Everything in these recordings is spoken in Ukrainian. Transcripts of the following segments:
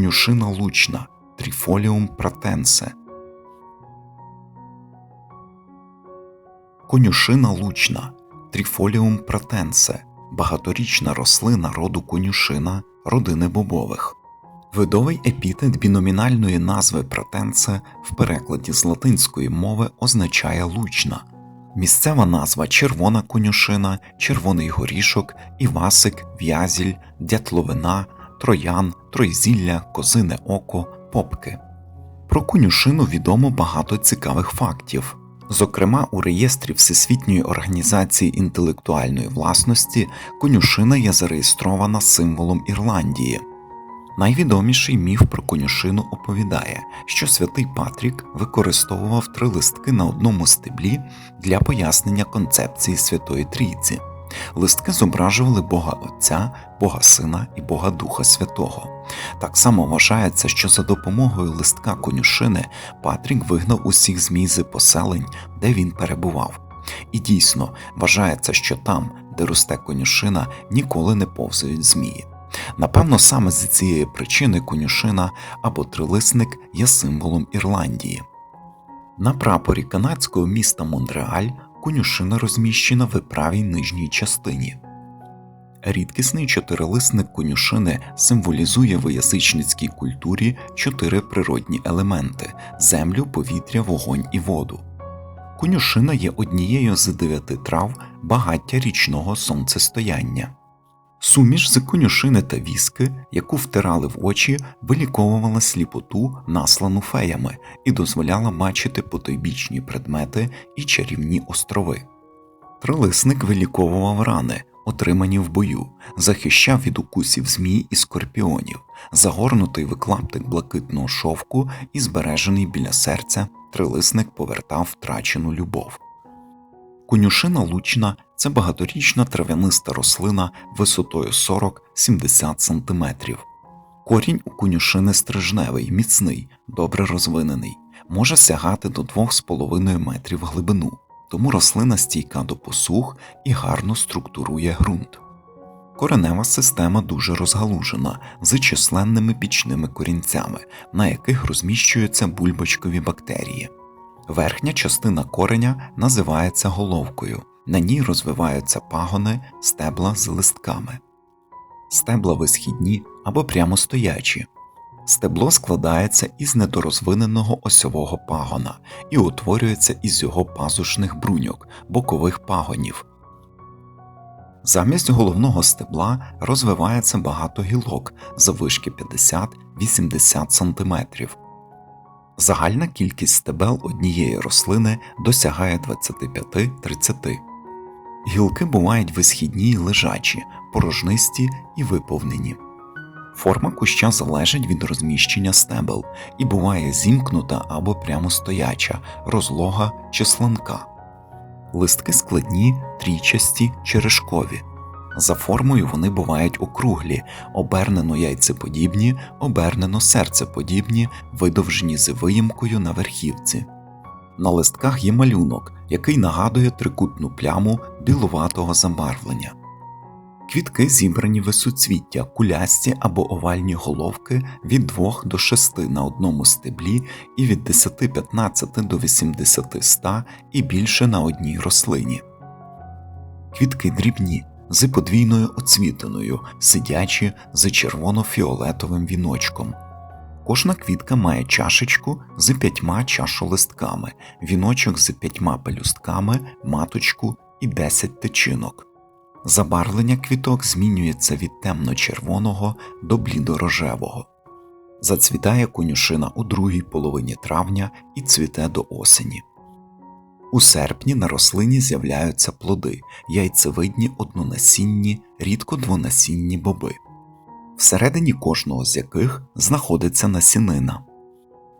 конюшина лучна Трифоліум пратенсе. Конюшина лучна Трифоліум пратенсе багаторічна рослина роду конюшина родини бобових. Видовий епітет біномінальної назви пратенсе в перекладі з латинської мови означає лучна. Місцева назва червона конюшина, червоний горішок, івасик, в'язіль, дятловина, троян, тройзілля, козине око, попки. Про конюшину відомо багато цікавих фактів. Зокрема, у реєстрі Всесвітньої організації інтелектуальної власності конюшина є зареєстрована символом Ірландії. Найвідоміший міф про конюшину оповідає, що святий Патрік використовував три листки на одному стеблі для пояснення концепції Святої Трійці. Листки зображували Бога Отця, Бога Сина і Бога Духа Святого. Так само вважається, що за допомогою листка конюшини Патрік вигнав усіх змій з поселень, де він перебував. І дійсно вважається, що там, де росте конюшина, ніколи не повзають змії. Напевно, саме з цієї причини конюшина або трилисник є символом Ірландії. На прапорі канадського міста Монреаль конюшина розміщена в правій нижній частині. Рідкісний чотирилисник конюшини символізує в язичницькій культурі чотири природні елементи землю, повітря, вогонь і воду. Конюшина є однією з дев'яти трав багаття річного сонцестояння. Суміш з конюшини та віски, яку втирали в очі, виліковувала сліпоту, наслану феями, і дозволяла бачити потойбічні предмети і чарівні острови. Трилисник виліковував рани, отримані в бою, захищав від укусів змій і скорпіонів, загорнутий в клаптик блакитного шовку і збережений біля серця, трилисник повертав втрачену любов. Конюшина лучна це багаторічна трав'яниста рослина висотою 40-70 см. Корінь у конюшини стрижневий, міцний, добре розвинений, може сягати до 2,5 метрів глибину, тому рослина стійка до посух і гарно структурує ґрунт. Коренева система дуже розгалужена з численними пічними корінцями, на яких розміщуються бульбочкові бактерії. Верхня частина кореня називається головкою, на ній розвиваються пагони, стебла з листками. Стебла висхідні або прямостоячі. Стебло складається із недорозвиненого осьового пагона і утворюється із його пазушних бруньок, бокових пагонів. Замість головного стебла розвивається багато гілок заввишки 50-80 см. Загальна кількість стебел однієї рослини досягає 25-30. Гілки бувають висхідні й лежачі, порожнисті і виповнені. Форма куща залежить від розміщення стебел і буває зімкнута або прямостояча, розлога чи сланка. Листки складні, трійчасті, черешкові. За формою вони бувають округлі, обернено яйцеподібні, обернено серцеподібні, видовжені з виїмкою на верхівці. На листках є малюнок, який нагадує трикутну пляму білуватого забарвлення. Квітки зібрані в суцвіття, кулясті або овальні головки від 2 до 6 на одному стеблі і від 10-15 до 80-100 і більше на одній рослині. Квітки дрібні з подвійною оцвітиною, сидячі з червоно-фіолетовим віночком. Кожна квітка має чашечку з п'ятьма чашолистками, віночок з п'ятьма пелюстками, маточку і 10 тичинок. Забарвлення квіток змінюється від темно-червоного до блідорожевого. Зацвітає конюшина у другій половині травня і цвіте до осені. У серпні на рослині з'являються плоди, яйцевидні однонасінні, рідко двонасінні боби, всередині кожного з яких знаходиться насінина.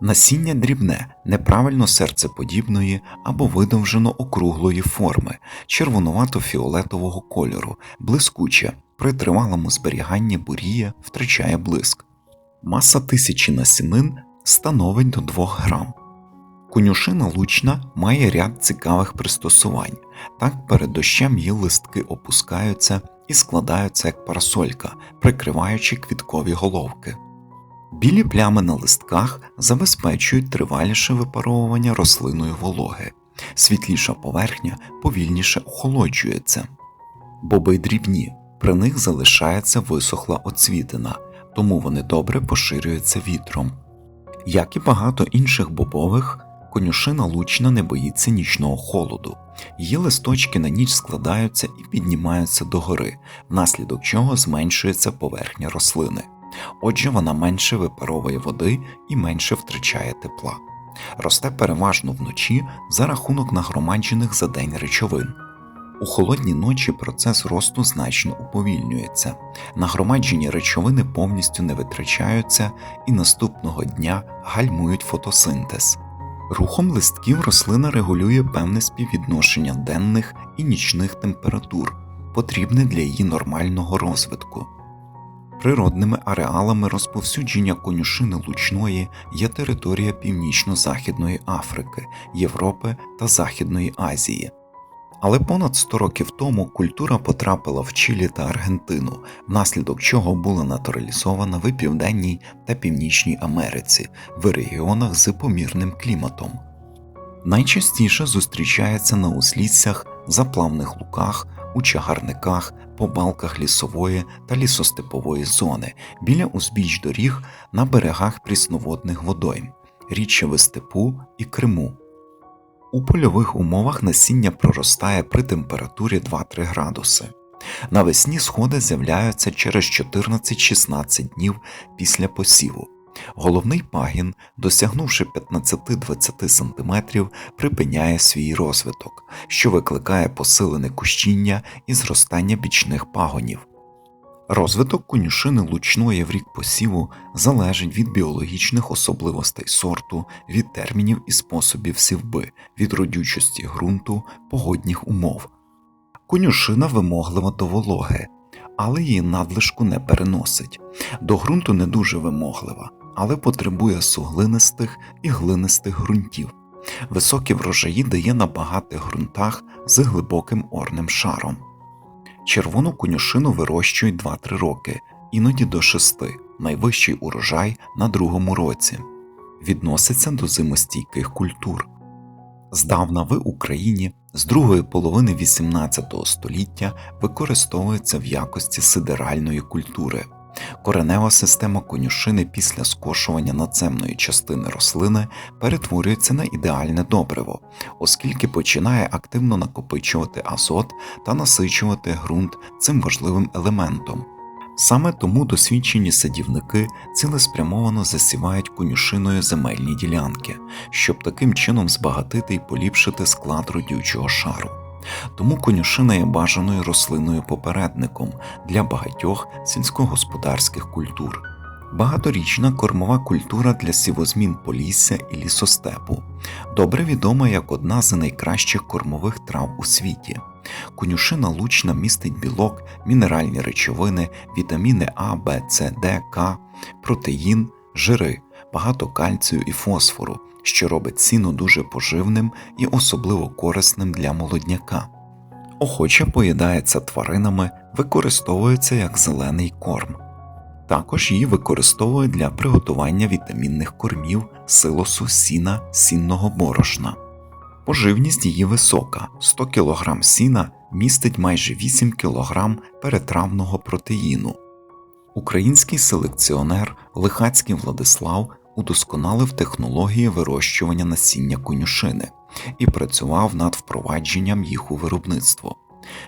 Насіння дрібне, неправильно серцеподібної або видовжено округлої форми, червонувато-фіолетового кольору, блискуче, при тривалому зберіганні буріє втрачає блиск. Маса тисячі насінин становить до 2 грам. Конюшина лучна має ряд цікавих пристосувань, так перед дощем її листки опускаються і складаються як парасолька, прикриваючи квіткові головки. Білі плями на листках забезпечують триваліше випаровування рослинної вологи, світліша поверхня повільніше охолоджується. Боби дрібні, при них залишається висохла оцвітина, тому вони добре поширюються вітром. Як і багато інших бобових, конюшина лучна не боїться нічного холоду. Її листочки на ніч складаються і піднімаються догори, внаслідок чого зменшується поверхня рослини. Отже, вона менше випаровує води і менше втрачає тепла. Росте переважно вночі за рахунок нагромаджених за день речовин. У холодні ночі процес росту значно уповільнюється, нагромаджені речовини повністю не витрачаються і наступного дня гальмують фотосинтез. Рухом листків рослина регулює певне співвідношення денних і нічних температур, потрібне для її нормального розвитку. Природними ареалами розповсюдження конюшини лучної є територія Північно-Західної Африки, Європи та Західної Азії. Але понад 100 років тому культура потрапила в Чилі та Аргентину, внаслідок чого була натуралізована в Південній та Північній Америці в регіонах з помірним кліматом. Найчастіше зустрічається на узліссях, заплавних луках, у чагарниках, по балках лісової та лісостепової зони, біля узбіч доріг на берегах прісноводних водойм, річчєве степу і Криму. У польових умовах насіння проростає при температурі 2-3 градуси. Навесні сходи з'являються через 14-16 днів після посіву. Головний пагін, досягнувши 15-20 см, припиняє свій розвиток, що викликає посилене кущіння і зростання бічних пагонів. Розвиток конюшини лучної в рік посіву залежить від біологічних особливостей сорту, від термінів і способів сівби, від родючості ґрунту, погодних умов. Конюшина вимоглива до вологи, але її надлишку не переносить. До ґрунту не дуже вимоглива, але потребує суглинистих і глинистих ґрунтів. Високі врожаї дає на багатих ґрунтах з глибоким орним шаром. Червону конюшину вирощують 2-3 роки, іноді до 6, найвищий урожай на другому році. Відноситься до зимостійких культур. Здавна в Україні з другої половини XVIII століття використовується в якості сидеральної культури. Коренева система конюшини після скошування надземної частини рослини перетворюється на ідеальне добриво, оскільки починає активно накопичувати азот та насичувати ґрунт цим важливим елементом. Саме тому досвідчені садівники цілеспрямовано засівають конюшиною земельні ділянки, щоб таким чином збагатити і поліпшити склад родючого шару. Тому конюшина є бажаною рослиною попередником для багатьох сільськогосподарських культур. Багаторічна кормова культура для сівозмін полісся і лісостепу, добре відома як одна з найкращих кормових трав у світі. Конюшина лучна містить білок, мінеральні речовини, вітаміни А, Б, С, Д, К, протеїн, жири, багато кальцію і фосфору, що робить сіно дуже поживним і особливо корисним для молодняка. Охоче поїдається тваринами, використовується як зелений корм. Також її використовують для приготування вітамінних кормів, силосу, сіна, сінного борошна. Поживність її висока 100 кг сіна містить майже 8 кг перетравного протеїну. Український селекціонер Лихацький Владислав удосконалив технології вирощування насіння конюшини і працював над впровадженням їх у виробництво.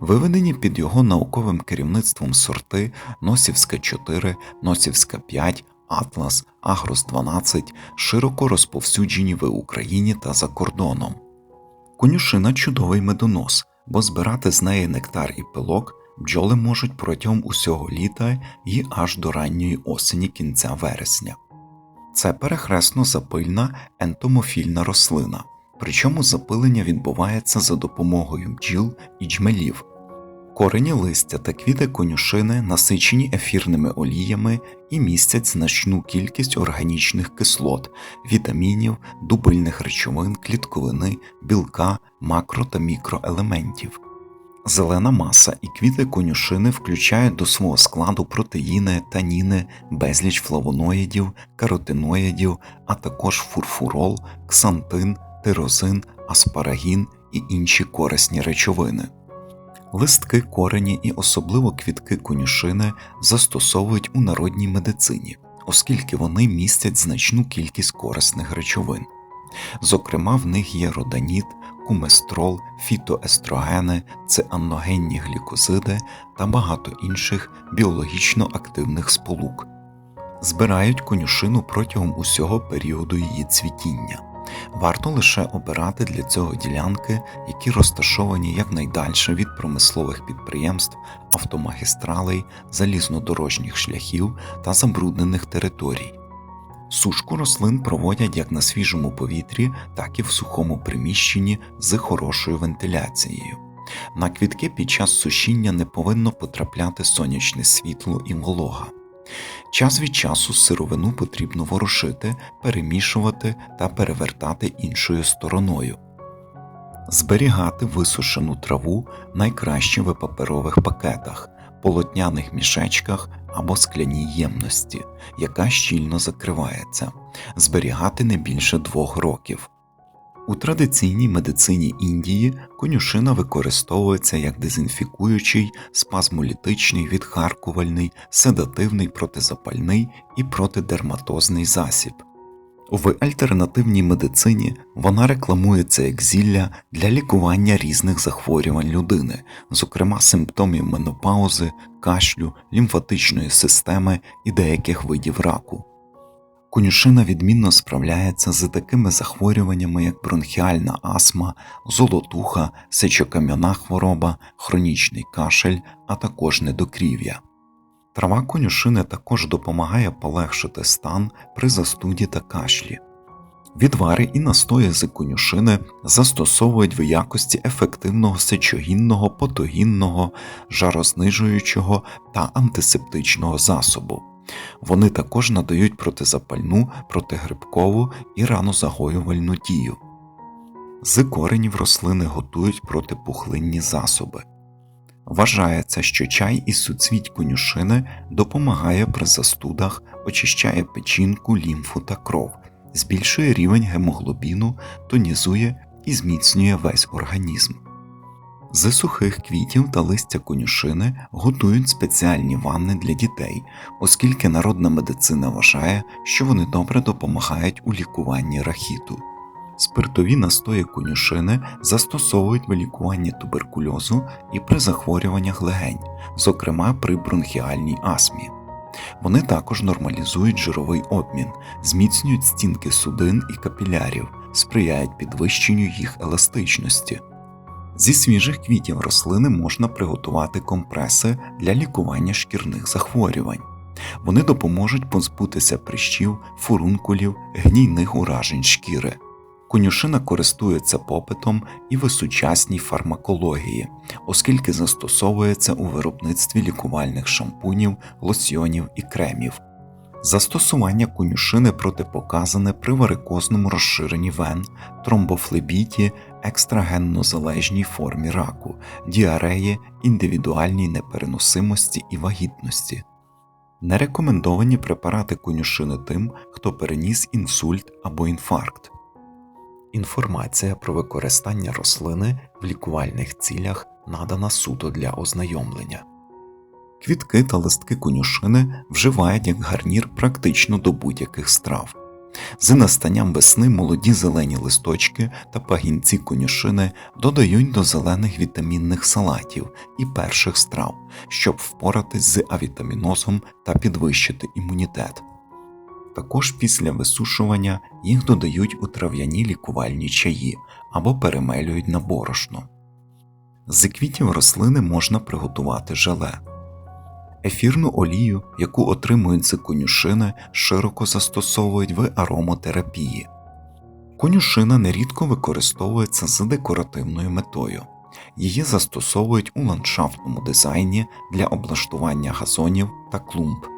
Виведені під його науковим керівництвом сорти Носівська 4, Носівська 5, Атлас, Агрос 12 широко розповсюджені в Україні та за кордоном. Конюшина чудовий медонос, бо збирати з неї нектар і пилок бджоли можуть протягом усього літа і аж до ранньої осені кінця вересня. Це перехресно запильна ентомофільна рослина, причому запилення відбувається за допомогою бджіл і джмелів. Корені листя та квіти конюшини насичені ефірними оліями і містять значну кількість органічних кислот, вітамінів, дубильних речовин, клітковини, білка, макро та мікроелементів. Зелена маса і квіти конюшини включають до свого складу протеїни, таніни, безліч флавоноїдів, каротиноїдів, а також фурфурол, ксантин, тирозин, аспарагін і інші корисні речовини. Листки, корені і особливо квітки конюшини застосовують у народній медицині, оскільки вони містять значну кількість корисних речовин. Зокрема, в них є роданіт, куместрол, фітоестрогени, цианогенні глікозиди та багато інших біологічно активних сполук. Збирають конюшину протягом усього періоду її цвітіння. Варто лише обирати для цього ділянки, які розташовані якнайдальше від промислових підприємств, автомагістралей, залізнодорожніх шляхів та забруднених територій. Сушку рослин проводять як на свіжому повітрі, так і в сухому приміщенні з хорошою вентиляцією. На квітки під час сушіння не повинно потрапляти сонячне світло і волога. Час від часу сировину потрібно ворушити, перемішувати та перевертати іншою стороною. Зберігати висушену траву найкраще в паперових пакетах, полотняних мішечках або скляній ємності, яка щільно закривається, зберігати не більше двох років. У традиційній медицині Індії конюшина використовується як дезінфікуючий, спазмолітичний, відхаркувальний, седативний протизапальний і протидерматозний засіб. В альтернативній медицині вона рекламується як зілля для лікування різних захворювань людини, зокрема симптомів менопаузи, кашлю, лімфатичної системи і деяких видів раку. Конюшина відмінно справляється з такими захворюваннями, як бронхіальна астма, золотуха, сечокам'яна хвороба, хронічний кашель, а також недокрів'я. Трава конюшини також допомагає полегшити стан при застуді та кашлі. Відвари і настої з конюшини застосовують в якості ефективного сечогінного, потогінного, жарознижуючого та антисептичного засобу. Вони також надають протизапальну, протигрибкову і ранозагоювальну дію. З коренів рослини готують протипухлинні засоби. Вважається, що чай із суцвіть конюшини допомагає при застудах, очищає печінку, лімфу та кров, збільшує рівень гемоглобіну, тонізує і зміцнює весь організм. З сухих квітів та листя конюшини готують спеціальні ванни для дітей, оскільки народна медицина вважає, що вони добре допомагають у лікуванні рахіту. Спиртові настої конюшини застосовують в лікуванні туберкульозу і при захворюваннях легень, зокрема при бронхіальній астмі. Вони також нормалізують жировий обмін, зміцнюють стінки судин і капілярів, сприяють підвищенню їх еластичності. Зі свіжих квітів рослини можна приготувати компреси для лікування шкірних захворювань. Вони допоможуть позбутися прищів, фурункулів, гнійних уражень шкіри. Конюшина користується попитом і в сучасній фармакології, оскільки застосовується у виробництві лікувальних шампунів, лосьйонів і кремів. Застосування конюшини протипоказане при варикозному розширенні вен, тромбофлебіті, екстрагенно-залежній формі раку, діареї, індивідуальній непереносимості і вагітності. Не рекомендовані препарати конюшини тим, хто переніс інсульт або інфаркт. Інформація про використання рослини в лікувальних цілях надана суто для ознайомлення. Квітки та листки конюшини вживають як гарнір практично до будь-яких страв. З настанням весни молоді зелені листочки та пагінці конюшини додають до зелених вітамінних салатів і перших страв, щоб впоратись з авітамінозом та підвищити імунітет. Також після висушування їх додають у трав'яні лікувальні чаї або перемелюють на борошно. З квітів рослини можна приготувати желе. Ефірну олію, яку отримують з конюшини, широко застосовують в аромотерапії. Конюшина нерідко використовується з декоративною метою. Її застосовують у ландшафтному дизайні для облаштування газонів та клумб.